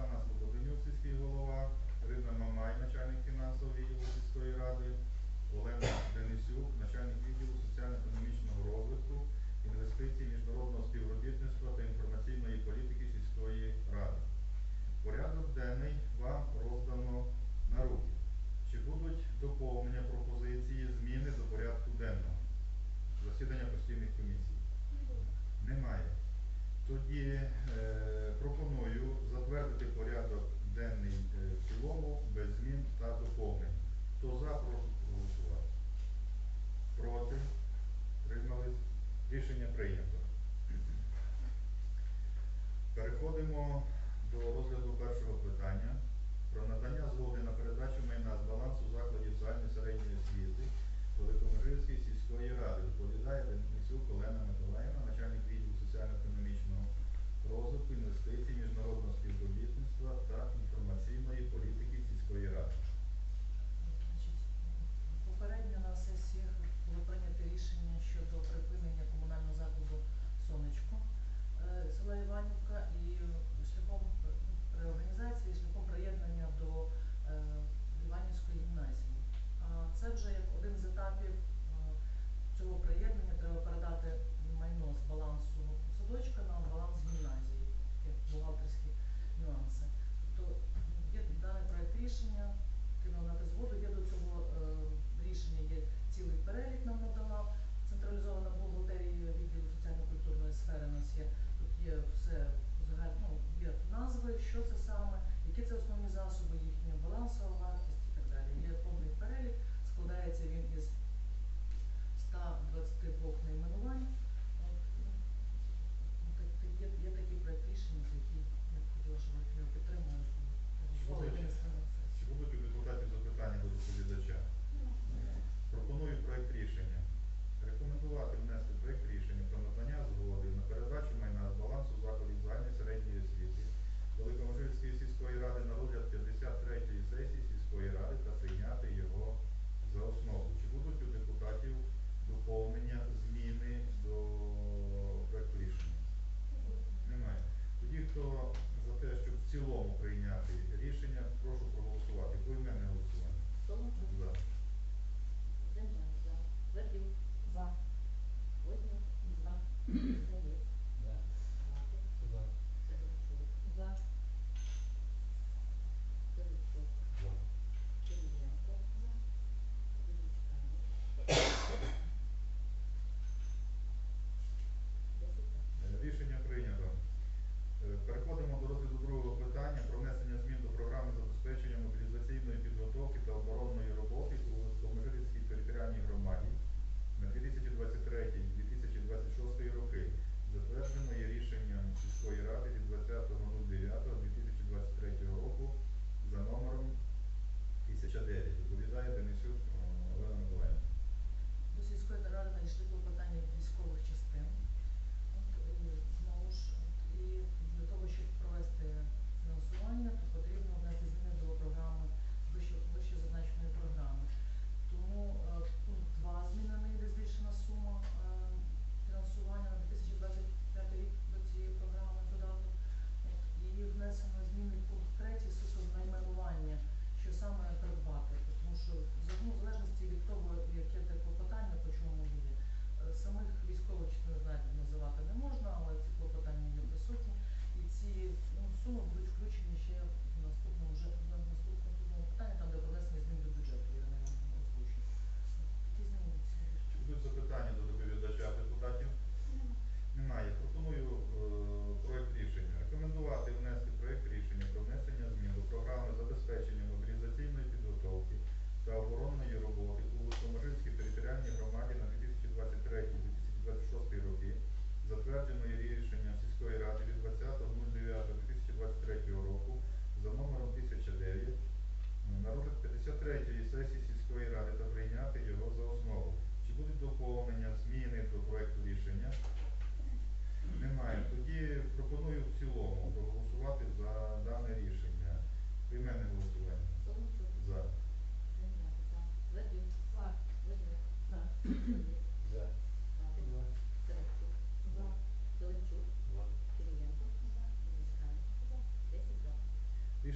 Оксана Слободенюк, сільський голова, Ірина Мамай, начальник фінансового відділу сільської ради, Олена Денисюк, начальник відділу соціально-економічного розвитку, інвестицій, міжнародного співробітництва та інформаційної політики сільської ради. Порядок денний вам роздано на руки. Чи будуть доповнення, пропозиції, зміни до порядку денного? Засідання постійних комісій? Немає. Тоді е, пропоную затвердити порядок денний е, в цілому без змін та доповнень. Хто за, прошу проголосувати. Проти? Тримались? Рішення прийнято. Переходимо до розгляду першого питання про надання згоди на передачу майна з балансу закладів загальної середньої освіти Великомежицької сільської ради. Відповідає Денисюк Олена Миколаївна, начальник відділу соціально-економічного розвитку, інвестицій, міжнародного співробітництва та інформаційної політики сільської ради. Попередньо на сесіях було прийнято рішення щодо припинення комунального закладу Сонечко е, села Іванівка і шляхом е, реорганізації, шляхом приєднання до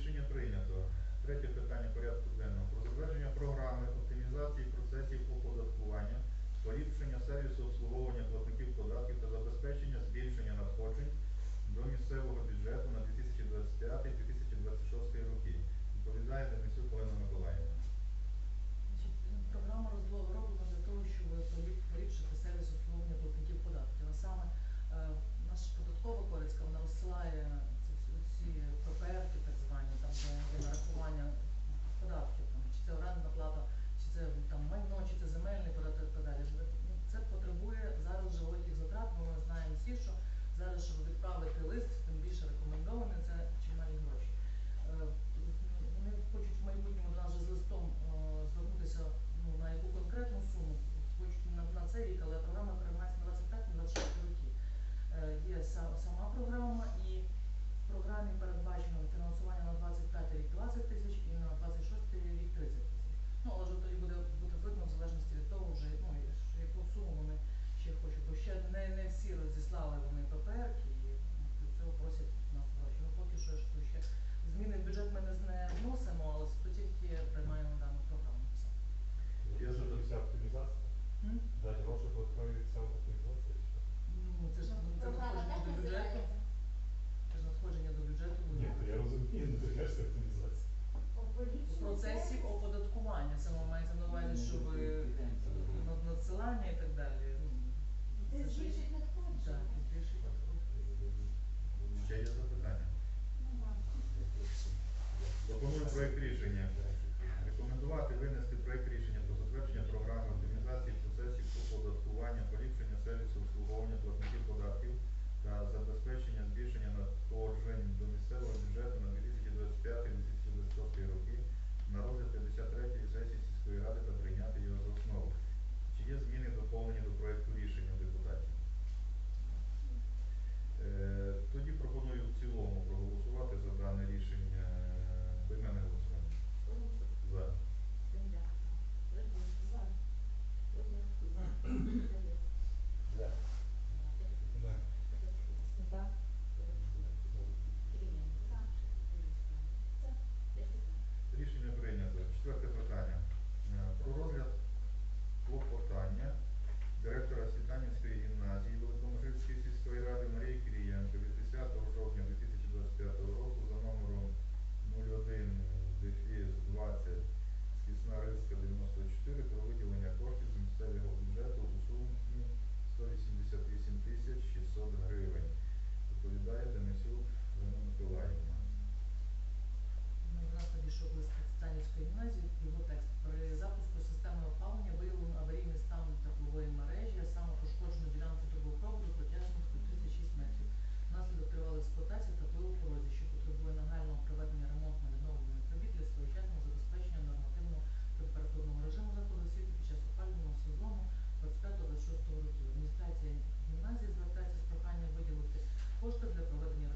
Рішення прийнято. Третє питання порядку денного. Про затвердження програми оптимізації процесів оподаткування, поліпшення сервісу обслуговування платників податків та забезпечення збільшення надходжень до місцевого бюджету на 2025-2026 роки. послуг для проведення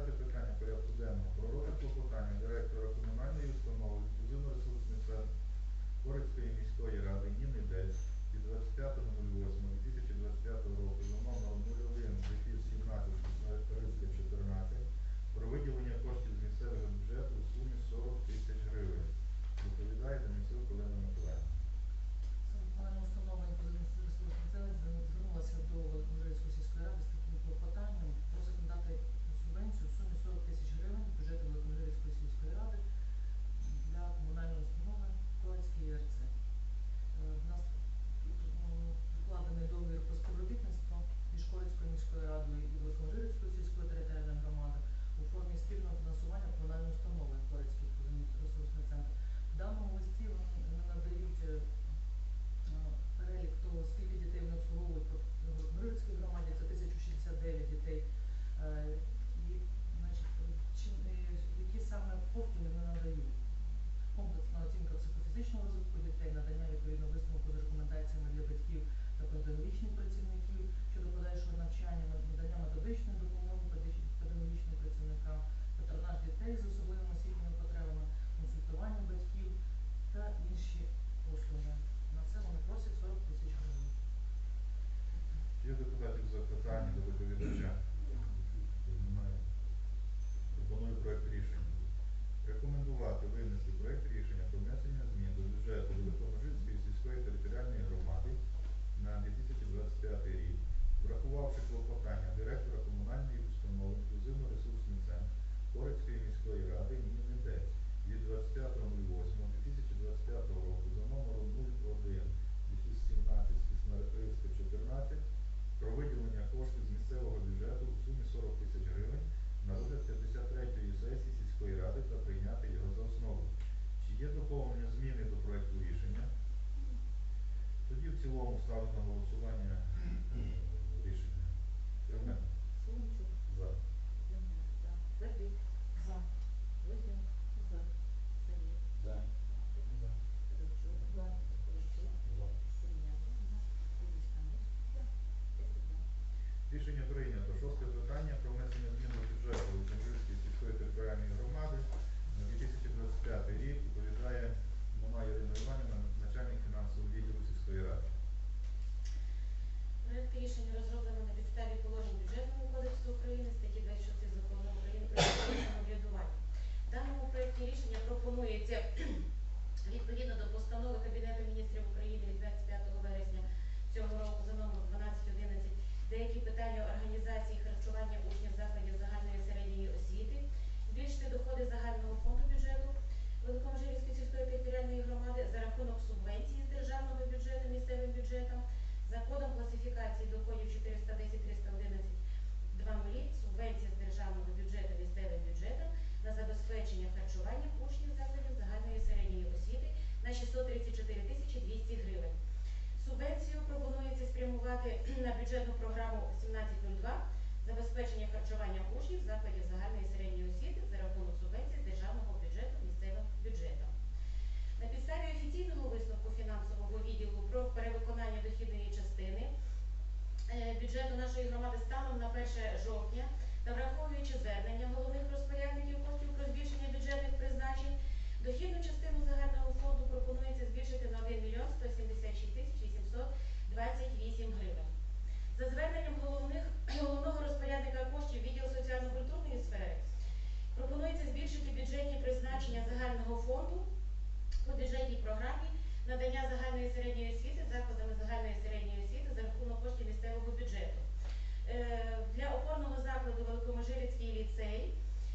П'яте питання порядку денного. Про розгляд клопотання директора комунальної установи інклюзивно-ресурсний центр Корецької міської ради Ніни Дель від 25.08.2025 року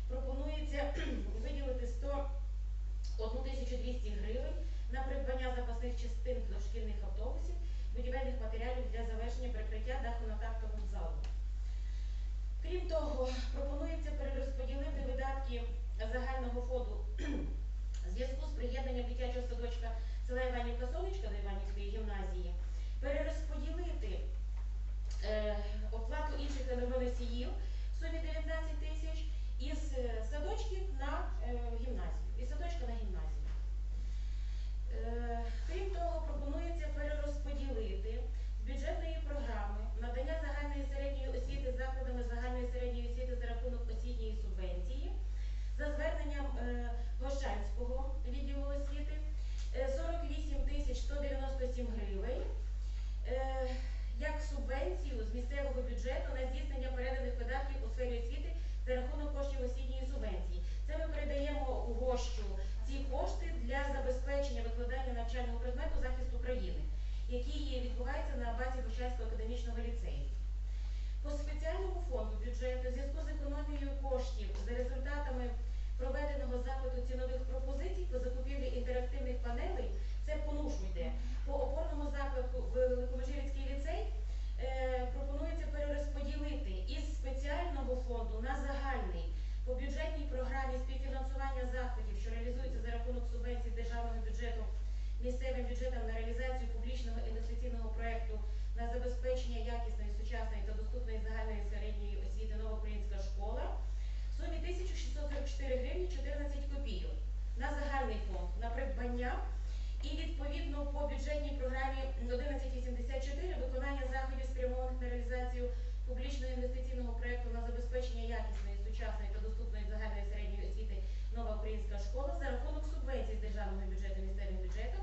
пропонується виділити 101 200 гривень на придбання запасних частин до шкільних автобусів, будівельних матеріалів для завершення прикриття даху на тактовому залу. Крім того, пропонується перерозподілити видатки загального фонду зв'язку з приєднанням дитячого садочка села Іванівка Сонечка до Іванівської гімназії, перерозподілити е, оплату інших енергоносіїв в сумі 19 тисяч із е, садочків на е, гімназію. Із садочка на гімназію. Е, крім запиту цінових пропозицій по закупівлі інтерактивних панелей, це по. По опорному запиту в Великомежирівський ліцей е, пропонується перерозподілити із спеціального фонду на загальний по бюджетній програмі співфінансування заходів, що реалізується за рахунок субвенцій державного бюджету місцевим бюджетом на реалізацію публічного інвестиційного проєкту на забезпечення якісної, сучасної та доступної загальної середньої освіти новоукраїнська школа в сумі 1644 гривні 14 копійок на загальний фонд на придбання. І відповідно по бюджетній програмі 1184 виконання заходів спрямованих на реалізацію публічного інвестиційного проекту на забезпечення якісної, сучасної та доступної загальної середньої освіти Нова Українська школа за рахунок субвенцій з державного бюджету місцевим бюджетом.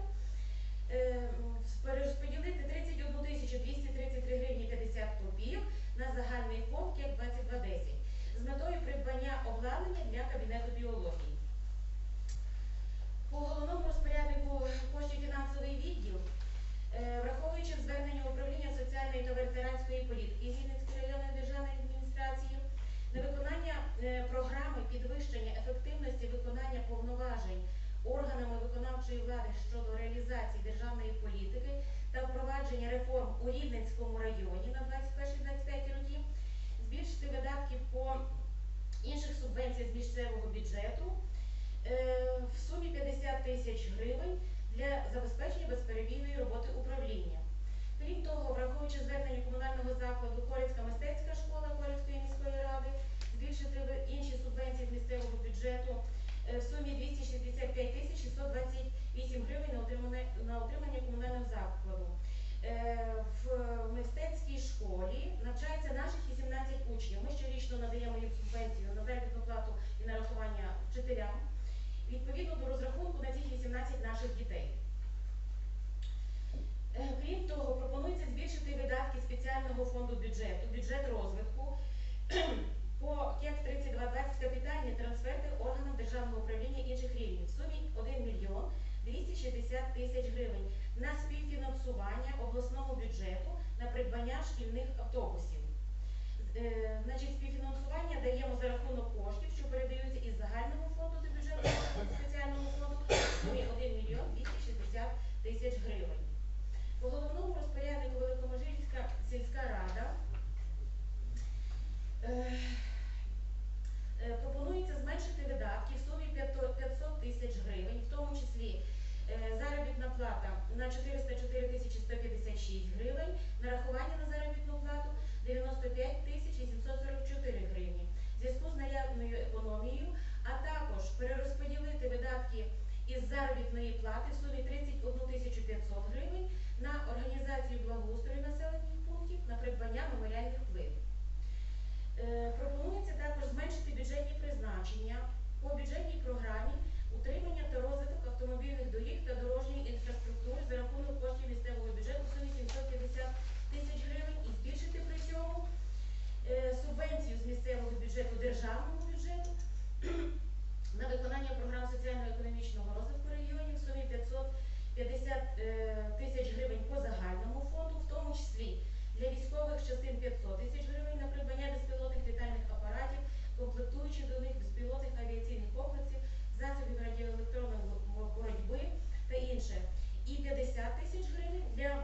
Перерозподілити 31 тисячу 233 гривні 50 копійок на загальний фонд КЕК 2210 з метою придбання обладнання для кабінету біології. По головному розпоряднику коштів фінансовий відділ, е, враховуючи звернення управління соціальної та ветеранської політики Вінницької районної державної адміністрації на виконання е, програми підвищення ефективності виконання повноважень органами виконавчої влади щодо реалізації державної політики та впровадження реформ у Рівненському районі на 21-25 роки, збільшити видатки по інших субвенцій з місцевого бюджету е, в сумі 50 тисяч гривень для забезпечення безперебійної роботи управління. Крім того, враховуючи звернення комунального закладу Корицька мистецька школа Корицької міської ради, збільшити інші субвенції з місцевого бюджету е, в сумі 265 тисяч 628 гривень на утримання комунального закладу. Е, В мистецькій школі навчається наших 18 учнів. Ми щорічно надаємо їм субвенцію на заробітну плату і нарахування вчителям відповідно до розрахунку на цих 18 наших дітей. Е, Крім того, пропонується збільшити видатки спеціального фонду бюджету, бюджет розвитку по КЕК 3220 капітальні трансферти органам державного управління інших рівнів в сумі 1 мільйон 260 тисяч гривень на обласного бюджету на придбання шкільних автобусів. Е, Значить, співфінансування даємо за рахунок коштів, що передаються із загального фонду до бюджету спеціального фонду сумі 1 мільйон 260 тисяч гривень. По головному розпоряднику Великоможирська сільська рада е, е, пропонується зменшити видатки в сумі 500 500 тисяч гривень, в тому числі е, заробітна плата на 404 тисячі 156 гривень, нарахування на заробітну плату 95 тисяч 844 гривні. В зв'язку з наявною економією, а також перерозподілити видатки із заробітної плати в сумі 31 тисячу 500 гривень на організацію благоустрою населених пунктів на придбання меморіальних плит. Е, Пропонується також зменшити бюджетні призначення по бюджетній програмі утримання та розвиток автомобільних доріг та дорожньої інфраструктури за рахунок коштів місцевого бюджету в сумі 750 тисяч гривень і збільшити при цьому е, субвенцію з місцевого бюджету державному бюджету на виконання програм соціально-економічного розвитку регіонів в сумі 550 е, тисяч гривень по загальному фонду, в тому числі для військових частин 500 тисяч гривень на придбання безпілотних літальних апаратів, комплектуючих до них безпілотних авіаційних комплексів, засобів радіоелектронної бо- боротьби та інше. І 50 тисяч гривень для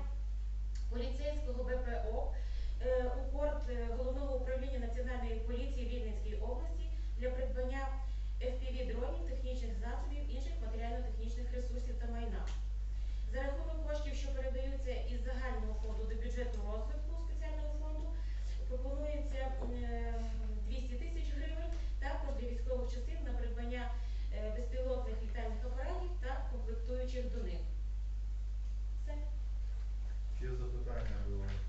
поліцейського БПО е, УКОРД е, головного управління Національної поліції в Рівненській області для придбання FPV-дронів, технічних засобів, інших матеріально-технічних ресурсів та майна. За рахунок коштів, що передаються із загального фонду до бюджету розвитку спеціального фонду, пропонується е, 200 тисяч гривень також для військових частин на придбання е, безпілотних літальних апаратів та комплектуючих до них. Все. Є запитання до доповідача?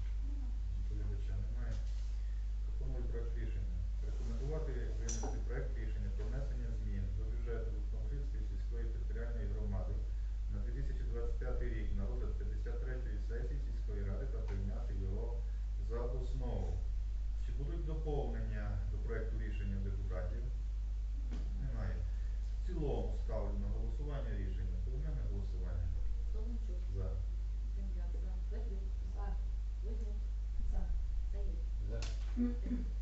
Mm-hmm.